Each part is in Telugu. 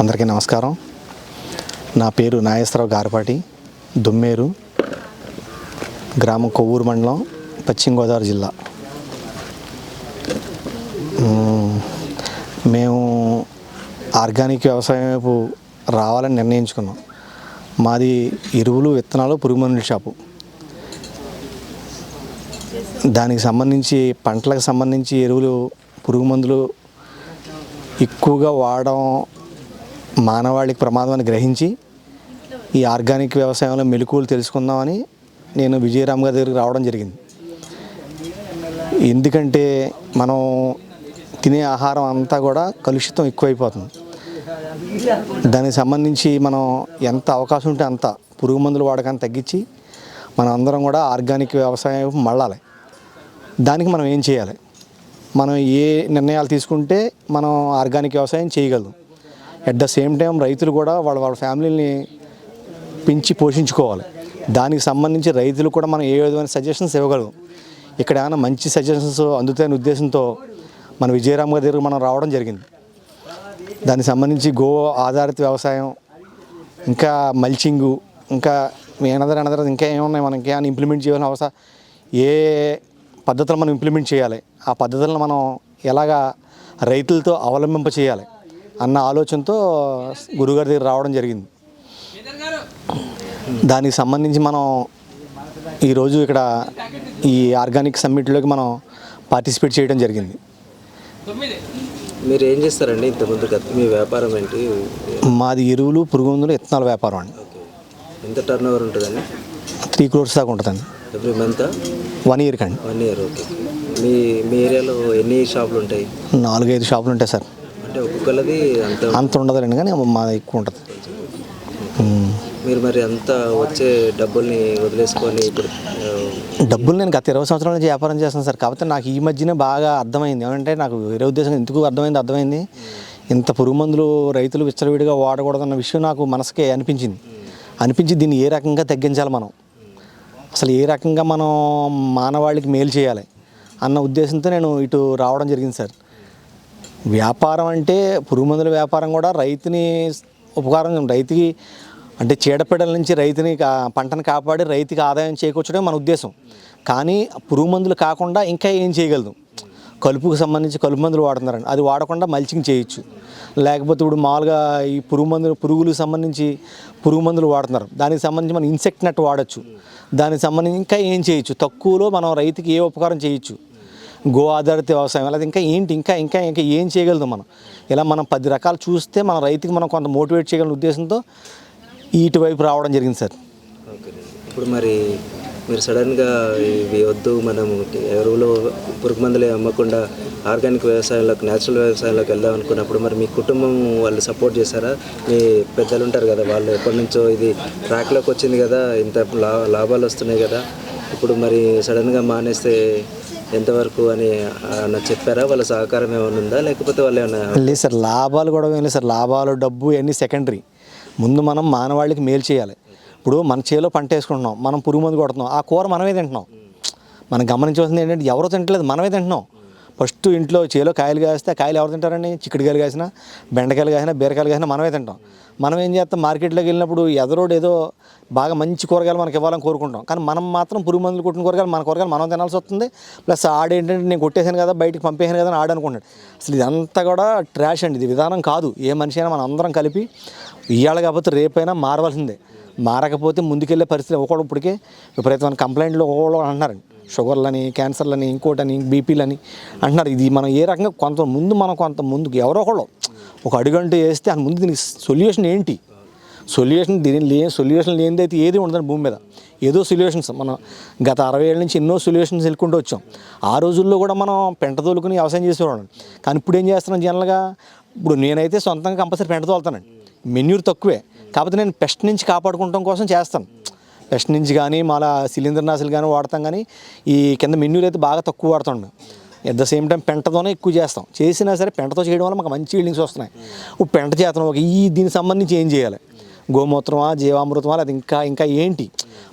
అందరికీ నమస్కారం. నా పేరు నాగేశ్వరరావు గారపాటి దుమ్మేరు గ్రామం కొవ్వూరు మండలం పశ్చిమ గోదావరి జిల్లా. మేము ఆర్గానిక్ వ్యవసాయం వైపు రావాలని నిర్ణయించుకున్నాం. మాది ఎరువులు విత్తనాలు పురుగు మందుల షాపు. దానికి సంబంధించి పంటలకు సంబంధించి ఎరువులు పురుగు మందులు ఎక్కువగా వాడడం మానవాళికి ప్రమాదం అని గ్రహించి ఈ ఆర్గానిక్ వ్యవసాయంలో మెలకువలు తెలుసుకుందామని నేను విజయరామ్ గారి దగ్గరికి రావడం జరిగింది. ఎందుకంటే మనం తినే ఆహారం అంతా కూడా కలుషితం ఎక్కువైపోతుంది. దానికి సంబంధించి మనం ఎంత అవకాశం ఉంటే అంత పురుగు మందులు వాడకాన్ని తగ్గించి మనం అందరం కూడా ఆర్గానిక్ వ్యవసాయం వైపు మళ్ళాలి. దానికి మనం ఏం చేయాలి? మనం ఏ నిర్ణయాలు తీసుకుంటే మనం ఆర్గానిక్ వ్యవసాయం చేయగలం అట్ ద సేమ్ టైం రైతులు కూడా వాళ్ళ వాళ్ళ ఫ్యామిలీని పెంచి పోషించుకోవాలి. దానికి సంబంధించి రైతులు కూడా మనం ఏ విధమైన సజెషన్స్ ఇవ్వగలం ఇక్కడ ఏమైనా మంచి సజెషన్స్ అందుతాయనే ఉద్దేశంతో మన విజయరామ్ గారి దగ్గర మనం రావడం జరిగింది. దానికి సంబంధించి గో ఆధారిత వ్యవసాయం ఇంకా మల్చింగు ఇంకా ఏనదర్ అనదర్ ఇంకా ఏమున్నాయి? మనం ఇంకా ఇంప్లిమెంట్ చేయాల్సిన అవసరం? ఏ పద్ధతులు మనం ఇంప్లిమెంట్ చేయాలి? ఆ పద్ధతులను మనం ఎలాగా రైతులతో అవలంబింప చేయాలి? అన్న ఆలోచనతో గురుగారి దగ్గర రావడం జరిగింది. దానికి సంబంధించి మనం ఈరోజు ఇక్కడ ఈ ఆర్గానిక్ సమ్మిట్లోకి మనం పార్టిసిపేట్ చేయడం జరిగింది. మీరు ఏం చేస్తారండి ఇంత ముందు గత మీ వ్యాపారం ఏంటి? మాది ఎరువులు పురుగు మందులు ఇత్తనాల వ్యాపారం అండి. ఎంత టర్న్ ఓవర్ ఉంటుందండి? త్రీ క్రోర్స్ దాకా ఉంటుందండి. ఎవ్రీ మంత్ వన్ ఇయర్కి అండి. వన్ ఇయర్ ఓకే మీ మీ ఏరియాలో ఎన్ని షాపులు ఉంటాయి? నాలుగైదు షాపులు ఉంటాయి సార్. ఒక్కొక్కరిది అంత ఉండదులేండి కానీ మాది ఎక్కువ ఉంటుంది. మీరు మరి అంత వచ్చే డబ్బుల్ని వదిలేసుకొని ఇప్పుడు డబ్బులు నేను గత ఇరవై సంవత్సరాల నుంచి వ్యాపారం చేస్తాను సార్. కాకపోతే నాకు ఈ మధ్యనే బాగా అర్థమైంది. ఏమంటే నాకు వేరే ఉద్దేశం ఎందుకు అర్థమైంది? అర్థమైంది ఇంత పురుగు మందులు రైతులు విచ్చలవిడిగా వాడకూడదన్న విషయం నాకు మనసుకే అనిపించింది. అనిపించి దీన్ని ఏ రకంగా తగ్గించాలి మనం? అసలు ఏ రకంగా మనం మానవాళికి మేలు చేయాలి అన్న ఉద్దేశంతో నేను ఇటు రావడం జరిగింది సార్. వ్యాపారం అంటే పురుగు మందుల వ్యాపారం కూడా రైతుని ఉపకారం రైతుకి అంటే చీడపీడల నుంచి రైతుని పంటను కాపాడి రైతుకి ఆదాయం చేకూర్చడం మన ఉద్దేశం. కానీ పురుగు మందులు కాకుండా ఇంకా ఏం చేయగలదు? కలుపుకు సంబంధించి కలుపు మందులు వాడుతున్నారండి. అది వాడకుండా మల్చింగ్ చేయొచ్చు. లేకపోతే ఇప్పుడు మామూలుగా ఈ పురుగు మందులు పురుగులకు సంబంధించి పురుగు మందులు వాడుతున్నారు. దానికి సంబంధించి మనం ఇన్సెక్ట్ నెట్ వాడచ్చు. దానికి సంబంధించి ఇంకా ఏం చేయొచ్చు? తక్కువలో మనం రైతుకి ఏ ఉపకారం చేయొచ్చు? గో ఆధారిత వ్యవసాయం అలాగే ఇంకా ఏంటి ఇంకా ఇంకా ఇంకా ఏం చేయగలదు మనం? ఇలా మనం పది రకాలు చూస్తే మన రైతుకి మనం కొంత మోటివేట్ చేయగలిగిన ఉద్దేశంతో ఇటువైపు రావడం జరిగింది సార్. ఓకే ఇప్పుడు మరి మీరు సడన్గా ఇవి వద్దు మనం ఎరువులు పురుగు మందులు అమ్మకుండా ఆర్గానిక్ వ్యవసాయంలోకి న్యాచురల్ వ్యవసాయంలోకి వెళ్దాం అనుకున్నప్పుడు మరి మీ కుటుంబం వాళ్ళు సపోర్ట్ చేశారా? మీ పెద్దలు ఉంటారు కదా వాళ్ళు ఎప్పటి నుంచో ఇది ట్రాక్లోకి వచ్చింది కదా ఇంత లా లాభాలు వస్తున్నాయి కదా. ఇప్పుడు మరి సడన్గా మానేస్తే ఎంతవరకు అని చెప్పారా? వాళ్ళ సహకారం ఏమైనా ఉందా? లేకపోతే వాళ్ళు ఏమైనా లేదు సార్ లాభాలు కూడా ఏం లేదు సార్. లాభాలు డబ్బు ఇవన్నీ సెకండరీ. ముందు మనం మానవాళికి మేలు చేయాలి. ఇప్పుడు మన చేలో పంట వేసుకుంటున్నాం మనం పురుగు మందు కొడుతున్నాం ఆ కూర మనమే తింటున్నాం. మనం గమనించవలసింది ఏంటంటే ఎవరో తింటలేదు మనమే తింటున్నాం. ఫస్ట్ ఇంట్లో చేలో కాయలు కాస్తే కాయలు ఎవరు తింటారండి? చిక్కుడుకాయలు కాసినా బెండకాయలు కాసినా బీరకాయలు కాసినా మనమే తింటాం. మనం ఏం చేస్తాం? మార్కెట్లోకి వెళ్ళినప్పుడు ఎదరోడు ఏదో బాగా మంచి కూరగాయలు మనకి ఇవ్వాలని కోరుకుంటాం. కానీ మనం మాత్రం పురుగు మందులు కొట్టిన కూరగాయలు మన కూరగాయలు మనం తినాల్సి వస్తుంది. ప్లస్ ఆడేంటంటే నేను కొట్టేసాను కదా బయటికి పంపేసాను కదా అని ఆడనుకుంటాడు అసలు ఇదంతా కూడా ట్రాష్ అండి. ఇది విధానం కాదు. ఏ మనిషి అయినా మనం అందరం కలిపి ఇవాళ కాకపోతే రేపైనా మారవలసిందే. మారకపోతే ముందుకెళ్ళే పరిస్థితి ఒకడు ఇప్పటికే విపరీతమైన కంప్లైంట్లు ఒకళ్ళు అంటున్నారండి. షుగర్లని క్యాన్సర్లని ఇంకోటని బీపీలని అంటున్నారు. ఇది మనం ఏ రకంగా కొంత ముందు మనం కొంత ముందుకు ఎవరో ఒకళ్ళు ఒక అడుగంటూ వేస్తే అని ముందు దీనికి సొల్యూషన్ ఏంటి? సొల్యూషన్ దీని లే సొల్యూషన్ లేనిదైతే ఏది ఉండదు భూమి మీద. ఏదో సొల్యూషన్స్ మనం గత అరవై ఏళ్ళ నుంచి ఎన్నో సొల్యూషన్స్ వెళ్ళుకుంటూ వచ్చాం. ఆ రోజుల్లో కూడా మనం పెంట తోలుకుని వ్యవసాయం చేసేవాళ్ళం. కానీ ఇప్పుడు ఏం చేస్తున్నాం జనరల్గా? ఇప్పుడు నేనైతే సొంతంగా కంపల్సరీ పెంట తోలుతానండి. మెన్యూర్ తక్కువే. కాకపోతే నేను పెస్ట్ నుంచి కాపాడుకోవడం కోసం చేస్తాను. పెస్ట్ నుంచి కానీ మళ్ళా సిలిండర్ నాసులు కానీ వాడతాం కానీ ఈ కింద మెన్యూలు అయితే బాగా తక్కువ వాడుతుండే ఎట్ ద సేమ్ టైం పెంటతోనే ఎక్కువ చేస్తాం. చేసినా సరే పెంటతో చేయడం వల్ల మాకు మంచి ఈల్డింగ్స్ వస్తున్నాయి. ఇప్పుడు పెంట చేతనం ఒక ఈ దీనికి సంబంధించి ఏం చేయాలి? గోమూత్రమా జీవామృతమా అది ఇంకా ఇంకా ఏంటి?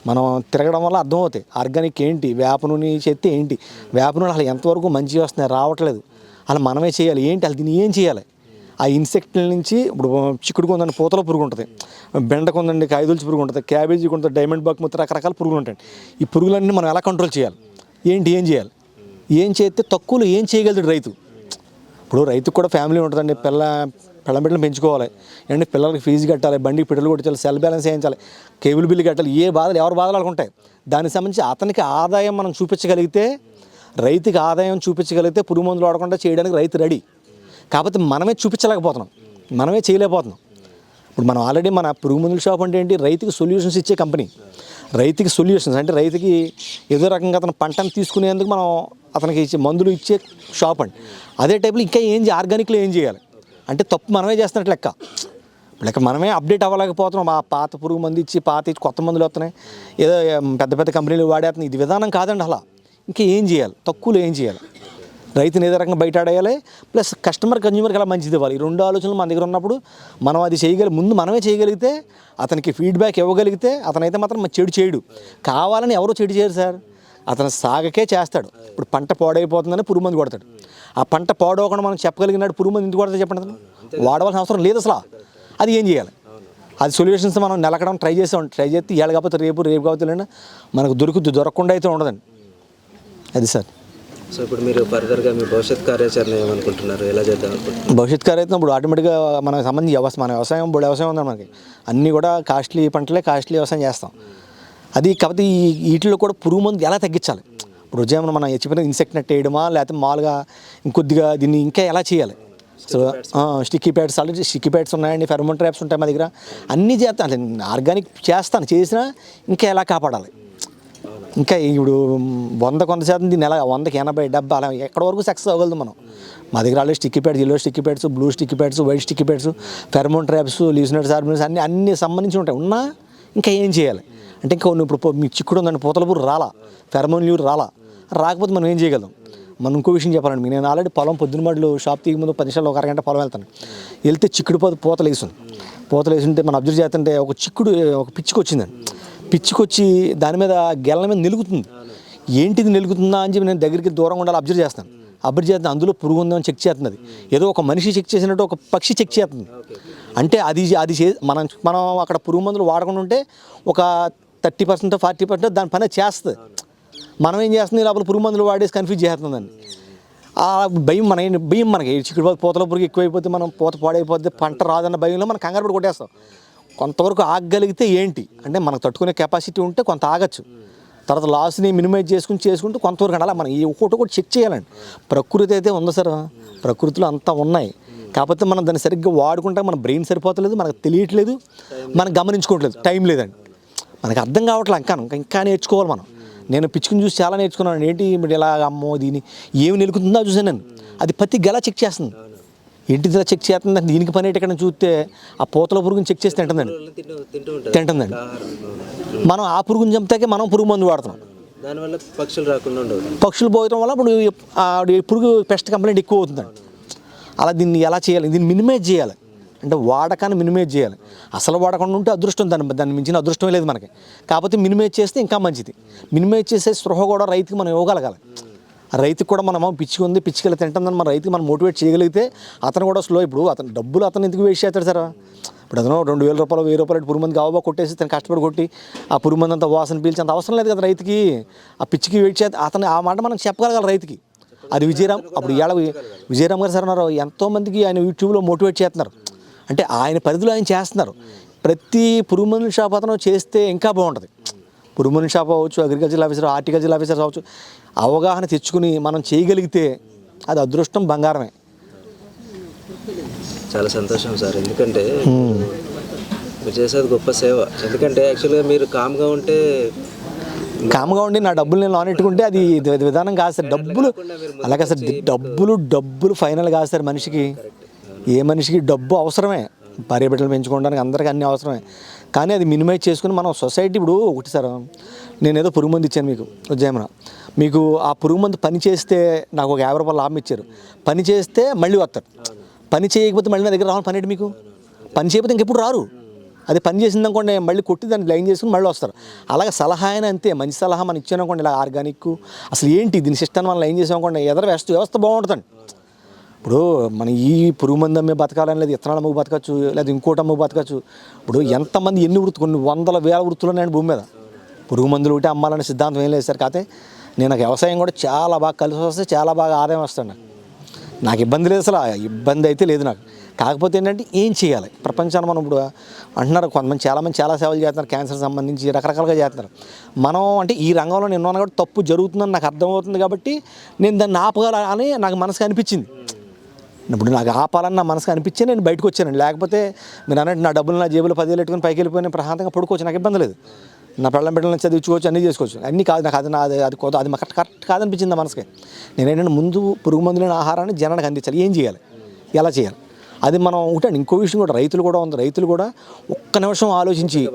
మనం తిరగడం వల్ల అర్థమవుతాయి ఆర్గానిక్ ఏంటి? వేప నూనె చెత్త ఏంటి? వేప నూనె అసలు ఎంతవరకు మంచిగా వస్తున్నాయి? రావట్లేదు. అలా మనమే చేయాలి. ఏంటి? అసలు దీన్ని ఏం చేయాలి? ఆ ఇన్సెక్ట్ల నుంచి ఇప్పుడు చిక్కుడు కొందండి పూతల పురుగు ఉంటుంది బెండ కొందండి కాయదొలిచి పురుగు ఉంటుంది క్యాబేజీ ఉంటుంది డైమండ్ బాక్ మొత్తం రకరకాల పురుగులు ఉంటాయి ఈ పురుగులన్నీ మనం ఎలా కంట్రోల్ చేయాలి? ఏంటి ఏం చేయాలి? ఏం చేస్తే తక్కువలో ఏం చేయగలుగుతాడు రైతు? ఇప్పుడు రైతుకు కూడా ఫ్యామిలీ ఉంటుందండి పిల్ల పిల్లం బిడ్డలు పెంచుకోవాలి. ఏంటంటే పిల్లలకి ఫీజు కట్టాలి బండికి పెట్రోల్ కొట్టాలి సెల్ బ్యాలెన్స్ వేయించాలి కేబుల్ బిల్లు కట్టాలి ఏ బాధలు ఎవరి బాధలు వాళ్ళకు ఉంటాయి. దానికి సంబంధించి అతనికి ఆదాయం మనం చూపించగలిగితే రైతుకి ఆదాయం చూపించగలిగితే పురుగు మందులు వాడకుండా చేయడానికి రైతు రెడీ కాకపోతే మనమే చూపించలేకపోతున్నాం. మనమే చేయలేకపోతున్నాం. ఇప్పుడు మనం ఆల్రెడీ మన పురుగు మందుల షాప్ అంటే ఏంటి? రైతుకి సొల్యూషన్స్ ఇచ్చే కంపెనీ. రైతుకి సొల్యూషన్స్ అంటే రైతుకి ఏదో రకంగా అతను పంటను తీసుకునేందుకు మనం అతనికి ఇచ్చే మందులు ఇచ్చే షాప్ అండి. అదే టైప్లో ఇంకా ఏం చే- ఆర్గానిక్లో ఏం చేయాలి? అంటే తప్పు మనమే చేస్తున్నట్టు లెక్క. లెక్క మనమే అప్డేట్ అవ్వలేకపోతున్నాం. ఆ పాత పురుగు మందు ఇచ్చి పాత ఇచ్చి కొత్త మందులు వస్తున్నాయి. ఏదో పెద్ద పెద్ద కంపెనీలు వాడేస్తున్నాయి. ఇది విధానం కాదండి అలా. ఇంకా ఏం చేయాలి? తక్కువలో ఏం చేయాలి? రైతుని ఏదో రకంగా బయట ఆడేయాలి ప్లస్ కస్టమర్ కన్జ్యూమర్కి అలా మంచిది ఇవ్వాలి? ఈ రెండు ఆలోచనలు మన దగ్గర ఉన్నప్పుడు మనం అది చేయగలి ముందు మనమే చేయగలిగితే అతనికి ఫీడ్బ్యాక్ ఇవ్వగలిగితే అతనైతే మాత్రం చెడు చేయడు. కావాలని ఎవరో చెడు చేయరు సార్. అతను సాగకే చేస్తాడు. ఇప్పుడు పంట పాడైపోతుందని పురుగు మందు కొడతాడు. ఆ పంట పాడవకుండా మనం చెప్పగలిగినాడు పురుగు మందు ఎందుకు కొడతా చెప్పండి అతను? వాడవలసిన అవసరం లేదు అసలు. అది ఏం చేయాలి? అది సొల్యూషన్స్ మనం నెలకడం ట్రై చేసాం ట్రై చేస్తే ఇవాళ కాకపోతే రేపు రేపు కాకపోతే మనకు దొరుకుద్ది దొరకకుండా అయితే ఉండదండి. అది సార్. సో ఇప్పుడు మీరు ఫర్దర్గా మీ భవిష్యత్ కార్యాచరణ ఏమనుకుంటున్నారు? ఎలా చేద్దాం అనుకుంటున్నారు? భవిష్యత్ కారు అయితే ఇప్పుడు ఆటోమేటిక్గా మనకు సంబంధించి వ్యవసాయం మన వ్యవసాయం బోడి వ్యవసాయం ఉంది మనకి. అన్నీ కూడా కాస్ట్లీ పంటలే కాస్ట్లీ వ్యవసాయం చేస్తాం. అది కాకపోతే ఈ వీటిలో కూడా పురుగు మందు ఎలా తగ్గించాలి? ఇప్పుడు ఉదయం మనం చెప్పిన ఇన్సెక్ట్ నెట్ వేయడమా? లేకపోతే మామూలుగా ఇంకొద్దిగా దీన్ని ఇంకా ఎలా చేయాలి? So sticky pads already sticky pads ఉన్నాయండి ఫెర్మోన్ ట్రాప్స్ ఉంటాయి మా దగ్గర. అన్నీ చేస్తాను. ఆర్గానిక్ చేస్తాను. చేసినా ఇంకా ఎలా కాపాడాలి? ఇంకా ఇప్పుడు వంద కొంత శాతం దీన్ని ఎలా వందకి ఎనభై డెబ్బై అలా ఎక్కడ వరకు సక్సెస్ అవ్వగలదు మనం? మా దగ్గర already sticky pads yellow sticky pads blue sticky pads white sticky pads pheromone traps లీసినట్స్ ఆర్మినట్స్ అన్ని అన్ని సంబంధించి ఉంటాయి. ఉన్నా ఇంకా ఏం చేయాలి? అంటే ఇంకా కొన్ని ఇప్పుడు మీ చిక్కుడు ఉందండి పూతలపూరు రాలా ఫెర్మోన్ ల్యూర్ రాలా. రాకపోతే మనం ఏం చేయగలం? మనం ఇంకో విషయం చెప్పాలండి. మీకు నేను ఆల్రెడీ పొలం పొద్దున షాప్ తీగి ముందు పది నిమిషాలు ఒక అరగంట పొలం వెళ్తాను. వెళ్తే చిక్కుడు పోతే పూతలు వేసింది పూతలు వేసింటే మనం అబ్జర్వ్ చేస్తుంటే ఒక చిక్కుడు ఒక పిచ్చికి వచ్చిందండి. పిచ్చికొచ్చి దాని మీద గెల్ల మీద నిలుగుతుంది. ఏంటిది నిలుగుతుందా అని చెప్పి నేను దగ్గరికి దూరంగా ఉండాలి అబ్జర్వ్ చేస్తాను. అబ్జర్వ్ చేస్తాను అందులో పురుగు ఉందని చెక్ చేస్తుంది ఏదో ఒక మనిషి చెక్ చేసినట్టు ఒక పక్షి చెక్ చేస్తుంది. అంటే అది అది చే మనం మనం అక్కడ పురుగు మందులు వాడకుండా ఉంటే ఒక థర్టీ పర్సెంట్ ఫార్టీ పర్సెంట్ దాని పని చేస్తుంది. మనం ఏం చేస్తుంది? లోపల పురుగు మందులు వాడేసి కన్ఫ్యూజ్ చేస్తుందండి ఆ భయం మన భయం మనకి. చిక్కుడు పూతల పురుగు ఎక్కువైపోతే మనం పూత పాడైపోతే పంట రాదన్న భయంలో మనం కంగారు పడి కొట్టేస్తాం. కొంతవరకు ఆగగలిగితే ఏంటి? అంటే మనకు తట్టుకునే కెపాసిటీ ఉంటే కొంత ఆగచ్చు. తర్వాత లాస్ని మినిమైజ్ చేసుకుని చేసుకుంటూ కొంతవరకు అలా మనం ఈ ఒక్కొక్కటి కూడా చెక్ చేయాలండి. ప్రకృతి అయితే ఉంది సార్. ప్రకృతిలో అంతా ఉన్నాయి. కాకపోతే మనం దాన్ని సరిగ్గా వాడుకుంటే మన బ్రెయిన్ సరిపోతలేదు మనకు తెలియట్లేదు మనం గమనించుకోవట్లేదు. టైం లేదండి. మనకు అర్థం కావట్లేదు ఇంకా ఇంకా ఇంకా నేర్చుకోవాలి మనం. నేను పిచ్చుకుని చూసి చాలా నేర్చుకున్నాను. ఏంటి ఇప్పుడు ఇలా అమ్మో దీని ఏమి నిలుకుతుందో చూసాను నేను. అది ప్రతి గెలా చెక్ చేస్తుంది. ఇలా చెక్ చేస్తుంది దీనికి పని ఎక్కడ చూస్తే ఆ పూతల పురుగుని చెక్ చేసి తింటుందండి. తింటుందండి. మనం ఆ పురుగుని చంపుతాకే మనం పురుగు మందు వాడుతున్నాం. దానివల్ల పక్షులు రాకుండా ఉండవు. పక్షులు పోయడం వల్ల ఇప్పుడు పురుగు పెస్ట్ కంప్లైంట్ ఎక్కువ అవుతుందండి. అలా దీన్ని ఎలా చేయాలి? దీన్ని మినిమైజ్ చేయాలి. అంటే వాడకాన్ని మినిమైజ్ చేయాలి. అసలు వాడకుండా ఉంటే అదృష్టం దాన్ని దాన్ని మించిన అదృష్టమే లేదు మనకి. కాకపోతే మినిమైజ్ చేస్తే ఇంకా మంచిది. మినిమైజ్ చేసే స్పృహ కూడా రైతుకి మనం ఇవ్వగలగాలి. రైతుకు కూడా మనం పిచ్చికి ఉంది పిచ్చికెళ్ళి తింటుందని మన రైతుకి మనం మోటివేట్ చేయగలిగితే అతను కూడా స్లో. ఇప్పుడు అతను డబ్బులు అతను ఎందుకు వేస్ట్ చేస్తాడు సార్? ఇప్పుడు అతను రెండు వేల రూపాయలు వెయ్యి రూపాయలు పురుగు మంది కావబా కొట్టేసి తను కష్టపడి కొట్టి ఆ పురుగు మంది అంత వాసన పీల్చి అంత అవసరం లేదు కదా రైతుకి. ఆ పిచ్చికి వెయిట్ చేస్తే అతను ఆ మాట మనం చెప్పగలగాలి రైతుకి. అది విజయరామ్ అప్పుడు ఇవాళ విజయరామ్ గారు సార్ ఉన్నారు ఎంతోమందికి ఆయన యూట్యూబ్లో మోటివేట్ చేస్తున్నారు. అంటే ఆయన పరిధిలో ఆయన చేస్తున్నారు. ప్రతి పురుగు మందుల షాప్ అతను చేస్తే ఇంకా బాగుంటుంది. పురుగు మందుల షాప్ అవ్వచ్చు అగ్రికల్చర్ ఆఫీసర్ హార్టికల్చర్ ఆఫీసర్ అవ్వచ్చు. అవగాహన తెచ్చుకుని మనం చేయగలిగితే అది అదృష్టం బంగారమే. చాలా సంతోషం సార్. ఎందుకంటే మీరు చేసేది గొప్ప సేవ. ఎందుకంటే యాక్చువల్గా మీరు కామ్గా ఉంటే కామ్గా ఉండి నా డబ్బులు నేను లోన్ అది విధానం కాదు సార్. డబ్బులు అలాగే సార్ డబ్బులు డబ్బులు ఫైనల్ కాదు సార్ మనిషికి. ఏ మనిషికి డబ్బు అవసరమే. భార్య బిడ్డలు పెంచుకోవడానికి అందరికీ అన్ని అవసరమే. కానీ అది మినిమైజ్ చేసుకుని మనం సొసైటీ ఇప్పుడు ఒకటి సార్ నేను ఏదో పురుగు మందు ఇచ్చాను మీకు ఉజ్జామన మీకు ఆ పురుగు మందు పని చేస్తే నాకు ఒక యాభై రూపాయలు లాభం ఇచ్చారు. పని చేస్తే మళ్ళీ వస్తారు. పని చేయకపోతే మళ్ళీ నా దగ్గర రావాలి పని ఏంటి మీకు? పని చేయకపోతే ఇంకెప్పుడు రారు. అది పని చేసింది అనుకోండి మళ్ళీ కొట్టి దాన్ని లైన్ చేసుకుని మళ్ళీ వస్తారు. అలాగే సలహా అయినా అంతే మంచి సలహా మనం ఇచ్చామనుకోండి ఇలా ఆర్గానిక్ అసలు ఏంటి దీని సిస్టమ్ మనం లైన్ చేసామనుకోండి ఎదర వ్యవస్థ వ్యవస్థ బాగుంటుందండి. ఇప్పుడు మన ఈ పురుగు మంది అమ్మే బతకాలని లేదు ఇత్తనాలు అమ్ముకు బతకచ్చు లేదా ఇంకోటి అమ్ముకు బతకచ్చు. ఇప్పుడు ఎంతమంది ఎన్ని వృత్తులు కొన్ని వందల వేల వృత్తులు ఉన్నాయండి భూమి మీద. పురుగు మందులు ఒకటి అమ్మాలనే సిద్ధాంతం ఏం లేదు సార్. కాకపోతే నేను నాకు వ్యవసాయం కూడా చాలా బాగా కలిసి వస్తే చాలా బాగా ఆదాయం వస్తాను నాకు. నాకు ఇబ్బంది లేదు అసలు ఆ ఇబ్బంది అయితే లేదు నాకు. కాకపోతే ఏంటంటే ఏం చేయాలి? ప్రపంచాన్ని మనం ఇప్పుడు అంటున్నారు కొంతమంది చాలామంది చాలా సేవలు చేస్తున్నారు క్యాన్సర్ సంబంధించి రకరకాలుగా చేస్తున్నారు. మనం అంటే ఈ రంగంలో నేను ఉన్నాను కాబట్టి తప్పు జరుగుతుందని నాకు అర్థమవుతుంది కాబట్టి నేను దాన్ని ఆపగల అని నాకు మనసుకు అనిపించింది. ఇప్పుడు నాకు ఆపాలని నా మనసుకు అనిపించే నేను బయటకు వచ్చానండి. లేకపోతే మీరు అన్నట్టు నా డబ్బులు నా జేబులో పదివేలు పెట్టుకుని పైకి వెళ్ళిపోయిన ప్రశాంతంగా పడుకోవచ్చు నాకు ఇబ్బంది లేదు. నా పెళ్ళం బిడ్డలను చదివించుకోవచ్చు అన్నీ చేసుకోవచ్చు. అన్నీ కాదు నాకు అది నా అది కొత్త అది కరెక్ట్ కరెక్ట్ కాదనిపించింది నా మనసుకి. నేనేంటంటే ముందు పురుగు మందులైన ఆహారాన్ని జనానికి అందించాలి. ఏం చేయాలి? ఎలా చేయాలి? అది మనం ఒకటండి ఇంకో విషయం కూడా రైతులు కూడా ఉంది. రైతులు కూడా ఒక్క నిమిషం ఆలోచించి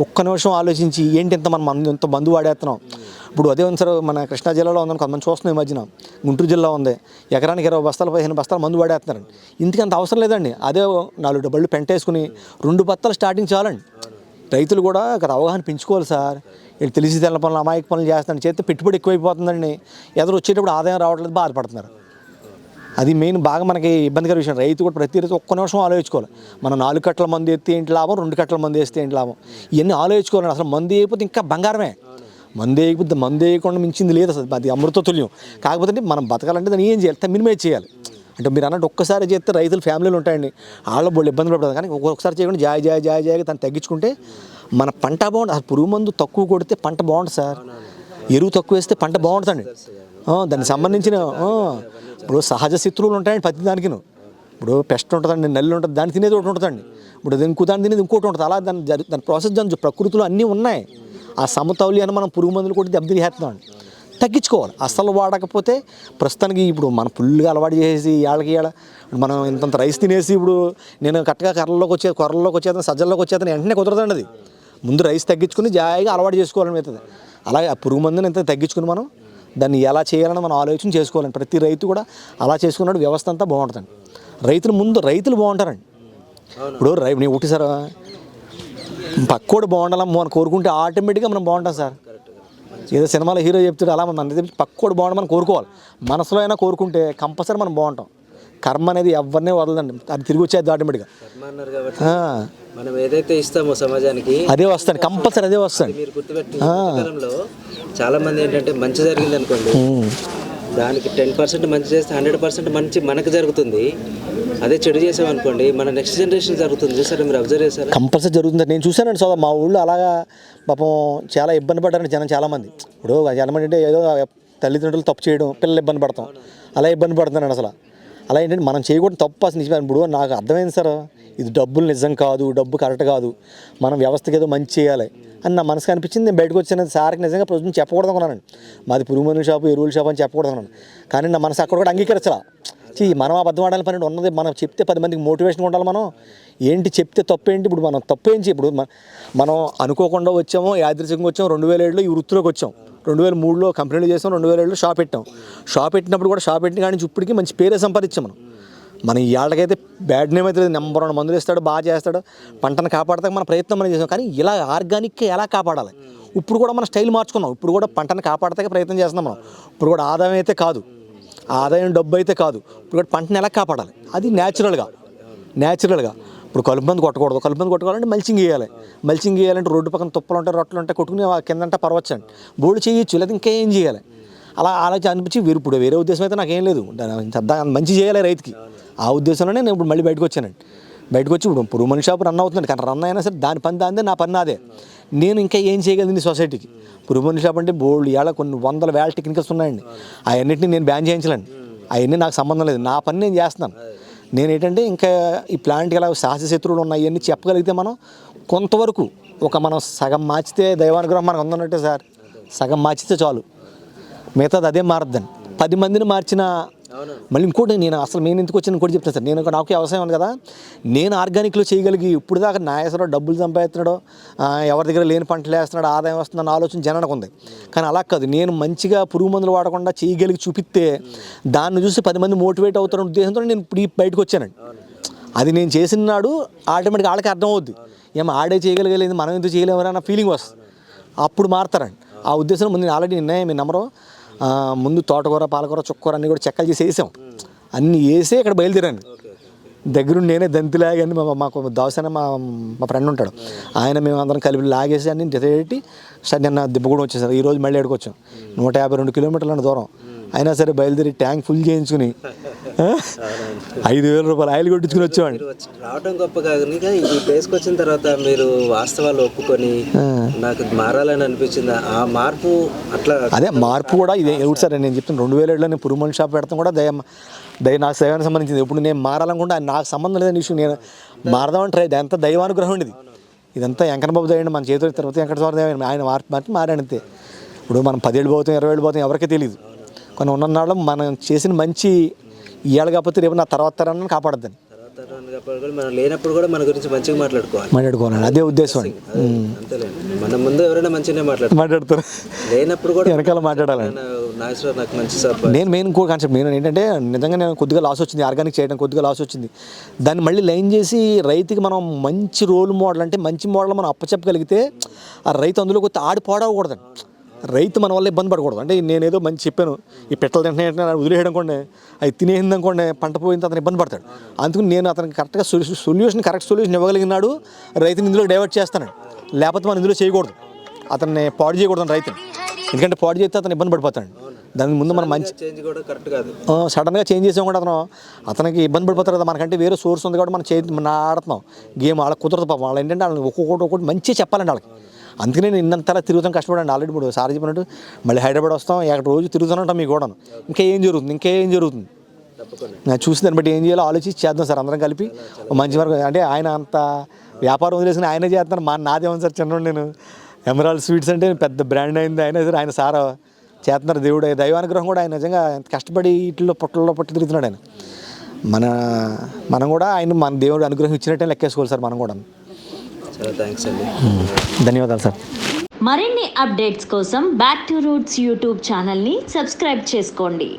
ఒక్క నిమిషం ఆలోచించి ఏంటి ఇంత మనం మందు ఇంత మందు వాడేస్తున్నాం? ఇప్పుడు అదే ఉంది సార్ మన కృష్ణా జిల్లాలో ఉందని కొంతమంది చూస్తున్నాం ఈ మధ్యన. గుంటూరు జిల్లా ఉంది. ఎకరానికి ఇరవై బస్తాలు పదిహేను బస్తాలు మందు వాడేస్తున్నారండి. ఇంతకంత అంత అవసరం లేదండి. అదే నాలుగు డబ్బులు పెంటేసుకుని రెండు బత్తాలు స్టార్టింగ్ చాలండి. రైతులు కూడా అక్కడ అవగాహన పెంచుకోవాలి సార్. తెలిసి తెల్ల పనులు అమాయక పనులు చేస్తాను చేస్తే పెట్టుబడి ఎక్కువైపోతుందండి. ఎదురు వచ్చేటప్పుడు ఆదాయం రావట్లేదు బాధపడుతున్నారు. అది మెయిన్ బాగా మనకి ఇబ్బందికర విషయం. రైతు కూడా ప్రతి రైతు ఒక్క నిమిషం ఆలోచించుకోవాలి. మనం నాలుగు కట్టల మంది ఎత్తే ఏంటి లాభం? రెండు కట్టల మంది వేస్తే ఏంటి లాభం? ఇవన్నీ ఆలోచించుకోవాలి. అసలు మంది వేయకపోతే ఇంకా బంగారమే. మంది వేయకపోతే మంది వేయకుండా మించింది లేదు అసలు. అది అమృత తుల్యం. కాకపోతే మనం బతకాలంటే దాన్ని ఏం చేయాలి? మినిమైజ్ చేయాలి. అంటే మీరు అన్నట్టు ఒక్కసారి చేస్తే రైతులు ఫ్యామిలీలు ఉంటాయండి. వాళ్ళ బోళ్ళు ఇబ్బందులు పడతారు. కానీ ఒక్కొక్కసారి చేయకుండా జాయ్ జాయ్ జాయ్ జాయ్ తను తగ్గించుకుంటే మన పంట బాగుంటుంది. అసలు పురుగు మందు తక్కువ కొడితే పంట బాగుంటుంది సార్. ఎరువు తక్కువ వేస్తే పంట బాగుంటుందండి. దానికి సంబంధించిన ఇప్పుడు సహజ శత్రువులు ఉంటాయండి ప్రతి దానికి ఇప్పుడు పెస్ట్ ఉంటుందండి నల్లి ఉంటుంది దాన్ని తినేది ఒకటి ఉంటుందండి. ఇప్పుడు ఇంకో దాన్ని తినేది ఇంకోటి ఉంటుంది. అలా దాని జరి దాని ప్రాసెస్ దాని ప్రకృతిలో అన్నీ ఉన్నాయి. ఆ సమతౌల్యాన్ని మనం పురుగు మందులు కొట్టి దెబ్బతినేస్తున్నాం తగ్గించుకోవాలి. అస్సలు వాడకపోతే ప్రస్తుతానికి ఇప్పుడు మన ఫుల్గా అలవాటు చేసేసి ఏళ్ళకి ఏళ్ళ మనం ఇంతంత రైస్ తినేసి ఇప్పుడు నేను కరెక్ట్గా కర్రల్లోకి వచ్చే కొర్రల్లోకి వచ్చేది సజ్జల్లోకి వచ్చేది వెంటనే కుదరదండి అది. ముందు రైస్ తగ్గించుకుని జాయిగా అలవాటు చేసుకోవాలని అవుతుంది అలాగే ఆ పురుగు మందుని ఎంత తగ్గించుకుని మనం దాన్ని ఎలా చేయాలని మనం ఆలోచన చేసుకోవాలండి. ప్రతి రైతు కూడా అలా చేసుకున్నాడు వ్యవస్థ అంతా బాగుంటుందండి. రైతులు ముందు రైతులు బాగుంటారండి. ఇప్పుడు రై నేను ఒకటి సార్ పక్కోడు బాగుండాలని మనం కోరుకుంటే ఆటోమేటిక్గా మనం బాగుంటాం సార్. ఏదో సినిమాలో హీరో చెప్తాడు అలా మన పక్కోడు బాగుండమని కోరుకోవాలి. మనసులో అయినా కోరుకుంటే కంపల్సరీ మనం బాగుంటాం. కర్మ అనేది ఎవరినే వదలదండి. అది తిరిగి వచ్చేది ఆటోమేటిక్గా మనం ఏదైతే ఇస్తామో సమాజానికి అదే వస్తాను కంపల్సరీ అదే వస్తాను మీరు గుర్తుపెట్టి. కాలంలో చాలా మంది ఏంటంటే మంచి జరిగింది అనుకోండి. దానికి టెన్ పర్సెంట్ మంచి చేస్తే హండ్రెడ్ పర్సెంట్ మంచి మనకు జరుగుతుంది. అదే చెడు చేసామనుకోండి మన నెక్స్ట్ జనరేషన్ జరుగుతుంది. చూసారా మీరు అబ్జర్వ్ చేశారా? కంపల్సరీ జరుగుతుంది. నేను చూశానండి సోదరు మా ఊళ్ళో అలాగా పాపం చాలా ఇబ్బంది పడ్డారండి జనం చాలామంది. ఇప్పుడు జనమంది అంటే ఏదో తల్లిదండ్రులు తప్పు చేయడం పిల్లలు ఇబ్బంది పడతాం. అలా ఇబ్బంది పడుతున్నాను అసలు. అలా ఏంటంటే మనం చేయకూడదు తప్పు అసలు నిజమే. ఇప్పుడు నాకు అర్థమైంది సార్. ఇది డబ్బులు నిజం కాదు డబ్బు కరెక్ట్ కాదు. మనం వ్యవస్థకి ఏదో మంచి చేయాలి అని నా మనసుకు అనిపించింది. నేను బయటకు వచ్చాను సార్కి నిజంగా ప్రొద్దున చెప్పకూడదు అనుకున్నాను మాది పురుగు మందుల షాపు ఎరువుల షాపు అని చెప్పకూడదు అన్నాను కానీ నా మనసు అక్కడ కూడా అంగీకరించలా. చీ మనం అబద్ధం ఆడాలి పని ఉన్నది. మనం చెప్తే పది మందికి మోటివేషన్ ఉండాలి మనం. ఏంటి చెప్తే తప్పు ఏంటి? ఇప్పుడు మనం తప్పు ఏంటి ఇప్పుడు మనం అనుకోకుండా వచ్చాము యాదృచ్ఛికంగా వచ్చాము రెండు వేల ఏడులో ఈ వృత్తిలోకి వచ్చాం. రెండు వేల మూడులో కంపెనీలు చేసాం రెండు వేల ఏడులో షాప్ పెట్టాం. షాప్ పెట్టినప్పుడు కూడా షాప్ పెట్టిన కానీ ఇప్పటికీ మంచి పేరే సంపాదించాం మనం. మన ఇవాళకైతే బ్యాడ్ నేమ్ అయితే లేదు. నెంబర్ వన్ మందులు ఇస్తాడు బాగా చేస్తాడు పంటను కాపాడతాక మన ప్రయత్నం మనం చేసాం. కానీ ఇలా ఆర్గానిక్గా ఎలా కాపాడాలి? ఇప్పుడు కూడా మన స్టైల్ మార్చుకున్నాం. ఇప్పుడు కూడా పంటను కాపాడతాక ప్రయత్నం చేస్తున్నాం మనం. ఇప్పుడు కూడా ఆదాయం అయితే కాదు. ఆదాయం డబ్బు అయితే కాదు. ఇప్పుడు కూడా పంటను ఎలా కాపాడాలి? అది న్యాచురల్గా న్యాచురల్గా ఇప్పుడు కలుపు మంది కొట్టకూడదు. కలుపు మంది కొట్టుకోవాలంటే మల్చింగ్ వేయాలి మల్చింగ్ వేయాలంటే రోడ్డు పక్కన తుప్పలు ఉంటాయి రొట్టెలు ఉంటాయి కొట్టుకుని ఆ కిందంటే పరవచ్చండి. బోర్డు చేయొచ్చు లేదా ఇంకేం చేయాలి? అలా ఆలోచన అనిపించి వేరు ఇప్పుడు వేరే ఉద్దేశం అయితే నాకేం లేదు. మంచి చేయాలి రైతుకి. ఆ ఉద్దేశంలోనే నేను ఇప్పుడు మళ్ళీ బయటకు వచ్చానండి. బయటకు వచ్చి ఇప్పుడు పురుగు మనిషి షాపు రన్ అవుతుంది కానీ రన్ అయినా సరే దాని పని దాందే నా పని నాదే. నేను ఇంకా ఏం చేయగలను సొసైటీకి పురుగు మనిషి షాప్ అంటే బోల్డ్ ఇవాళ కొన్ని వందల వేల టెక్నికల్స్ ఉన్నాయండి. అవన్నిటిని నేను బ్యాన్ చేయించలేండి అవన్నీ నాకు సంబంధం లేదు. నా పని నేను చేస్తున్నాను. నేను ఏంటంటే ఇంకా ఈ ప్లాంట్కి ఎలా సహజ శత్రువులు ఉన్నాయి అన్నీ చెప్పగలిగితే మనం కొంతవరకు ఒక మనం సగం మార్చితే దైవానుగ్రహం మనకు ఉందన్నట్టే సార్. సగం మార్చితే చాలు. మిగతాది అదే మారద్దని. పది మందిని మార్చిన మళ్ళీ ఇంకోటి నేను అసలు నేను ఎందుకు వచ్చాను ఇంకోటి చెప్తాను సార్. నేను నాకు వ్యవసాయం ఉంది కదా. నేను ఆర్గానిక్లో చేయగలిగి ఇప్పుడు దాకా నాయసరో డబ్బులు సంపాదిస్తున్నాడో ఎవరి దగ్గర లేని పంటలు వేస్తున్నాడు ఆదాయం వస్తుందన్న ఆలోచన జనానికి ఉంది. కానీ అలా కాదు. నేను మంచిగా పురుగు మందులు వాడకుండా చేయగలిగి చూపిస్తే దాన్ని చూసి పది మంది మోటివేట్ అవుతారన్న ఉద్దేశంతో నేను ఇప్పుడు బయటకు వచ్చానండి. అది నేను చేసిన నాడు ఆటోమేటిక్గా వాళ్ళకి అర్థం అవుద్ది. ఏమో ఆడే చేయగలిగలేదు మనం ఎందుకు చేయలేము? అన్న ఫీలింగ్ వస్తుంది. అప్పుడు మారుతారండి. ఆ ఉద్దేశం ముందు నేను ఆల్రెడీ నిర్ణయం మీ నమ్మరు. ముందు తోటకూర పాలకూర చుక్కూర అన్నీ కూడా చెక్కలు చేసి వేసాం. అన్నీ వేసి ఇక్కడ బయలుదేరాను. దగ్గరుండి నేనే దంతిలాగని మా మాకు దోసన మా మా ఫ్రెండ్ ఉంటాడు. ఆయన మేము అందరం కలిపి లాగేసి అన్ని పెట్టి సరే నిన్న దిబ్బగూడెం వచ్చేసారు. ఈ రోజు మళ్ళీ ఎడుకొచ్చాం నూట యాభై రెండు కిలోమీటర్ల దూరం. అయినా సరే బయలుదేరి ట్యాంక్ ఫుల్ చేయించుకుని? ఐదు వేల రూపాయలు ఆయిల్ కొట్టించుకుని వచ్చేవాడిని. మీరు వచ్చి రావడం గొప్ప కాదు. ఈ ప్లేస్కి వచ్చిన తర్వాత మీరు వాస్తవాలు ఒప్పుకొని నాకు మారాలని అనిపించింది? ఆ మార్పు అట్లా అదే మార్పు కూడా ఇదే. ఎవరు సార్ నేను చెప్తాను రెండు వేల ఏడులో నేను పురుగు షాప్ పెడతాం కూడా దయ దయ నాకు దైవానికి సంబంధించింది. ఇప్పుడు నేను మారాలనుకుంటే నాకు సంబంధం లేదని ఇష్యూ నేను మారదామని ట్రై ఇదంతా దైవానుగ్రహం ఇది. ఇదంతా వెంకటబాబు దయండి మన చేతులు తర్వాత వెంకటస్వామి ఆయన మార్పు మార్చి మారాడు అంతే. ఇప్పుడు మనం పదేళ్ళు పోతాం ఇరవై ఏళ్ళు పోతాం ఎవరికీ తెలియదు కొన్ని ఉన్ననాళ్ళు మనం చేసిన మంచి ఇవాళ కాకపోతే రేపు నా తర్వాత తరాన్ని కాపాడద్దని. మనం లేనప్పుడు కూడా మన గురించి మంచిగా మాట్లాడుకోవాలి. మాట్లాడుకోవాలండి అదే ఉద్దేశం. అండి మన ముందు ఎవరైనా మంచిగానే మాట్లాడుకోవాలి. మాట్లాడతారు లేనప్పుడు కూడా వెనకాల నాగేశ్వర నాకు మంచి నేను మెయిన్ ఇంకో కాన్సెప్ట్ నేను ఏంటంటే నిజంగా నేను కొద్దిగా లాస్ వచ్చింది ఆర్గానిక్ చేయడం కొద్దిగా లాస్ వచ్చింది. దాన్ని మళ్ళీ లైన్ చేసి రైతుకి మనం మంచి రోల్ మోడల్ అంటే మంచి మోడల్ మనం అప్పచెప్పగలిగితే ఆ రైతు అందులో కొద్ది ఆడి పోడవకూడదు రైతు మన వల్ల ఇబ్బంది పడకూడదు. అంటే నేను ఏదో మంచి చెప్పాను. ఈ పెట్టలు తింటున్నా వదిలేయడం అనుకోండి అవి తినేసింది అనుకోండి పంట పోయింది అతను ఇబ్బంది పడతాడు. అందుకు నేను అతనికి కరెక్ట్గా సొల్యూషన్ కరెక్ట్ సొల్యూషన్ ఇవ్వగలిగినాడు. రైతుని ఇందులో డైవర్ట్ చేస్తాను లేకపోతే మనం ఇందులో చేయకూడదు. అతన్ని పాడు చేయకూడదు రైతుని. ఎందుకంటే పాడు చేస్తే అతను ఇబ్బంది పడిపోతాడు దానికి ముందు మనం మంచి చేంజ్ కూడా కరెక్ట్ కాదు. ఆ, సడన్గా చేంజ్ చేసాం కూడా అతను అతనికి ఇబ్బంది పడిపోతారు కదా మనకంటే వేరే సోర్స్ ఉంది కాబట్టి మనం చే మనం ఆడుతున్నాం గేమ్ వాళ్ళకి కుదరదు పాపం. వాళ్ళు ఏంటంటే వాళ్ళని ఒక్కొక్కటి ఒక్కొక్కటి మంచిగా చెప్పాలండి వాళ్ళకి. అందుకనే నేను ఇన్నంతలా తిరుగుతాం కష్టపడండి. ఆల్రెడీ ఇప్పుడు సార్ చెప్పినట్టు మళ్ళీ హైదరాబాద్ వస్తాం ఎక్కడ రోజు తిరుగుతూనే మీకు కూడా ఇంకా ఏం జరుగుతుంది? ఇంకా ఏం జరుగుతుంది? తప్పకుండా. నేను చూసి దాన్ని బట్టి ఏం చేయాలో ఆలోచించి చేద్దాం సార్ అందరం కలిపి. మంచి వరకు అంటే ఆయన అంత వ్యాపారం వదిలేసిన ఆయనే చేస్తున్నారు మా నాదేమో సార్ చిన్నోడు నేను. ఎమరాల్డ్ స్వీట్స్ అంటే పెద్ద బ్రాండ్ అయింది ఆయన సరే. ఆయన సారా చేస్తున్నారు. దేవుడు దైవానుగ్రహం కూడా ఆయన నిజంగా ఎంత కష్టపడి వీటిలో పుట్టల్లో పుట్టి తిరుగుతున్నాడు ఆయన. మన మనం కూడా ఆయన మన దేవుడు అనుగ్రహం ఇచ్చినట్టే లెక్కేసుకోవాలి సార్ మనం కూడా థ్యాంక్స్ అండి ధన్యవాదాలు సార్. మరిన్ని అప్డేట్స్ కోసం బ్యాక్ టు రూట్స్ యూట్యూబ్ ఛానల్ని సబ్స్క్రైబ్ చేసుకోండి.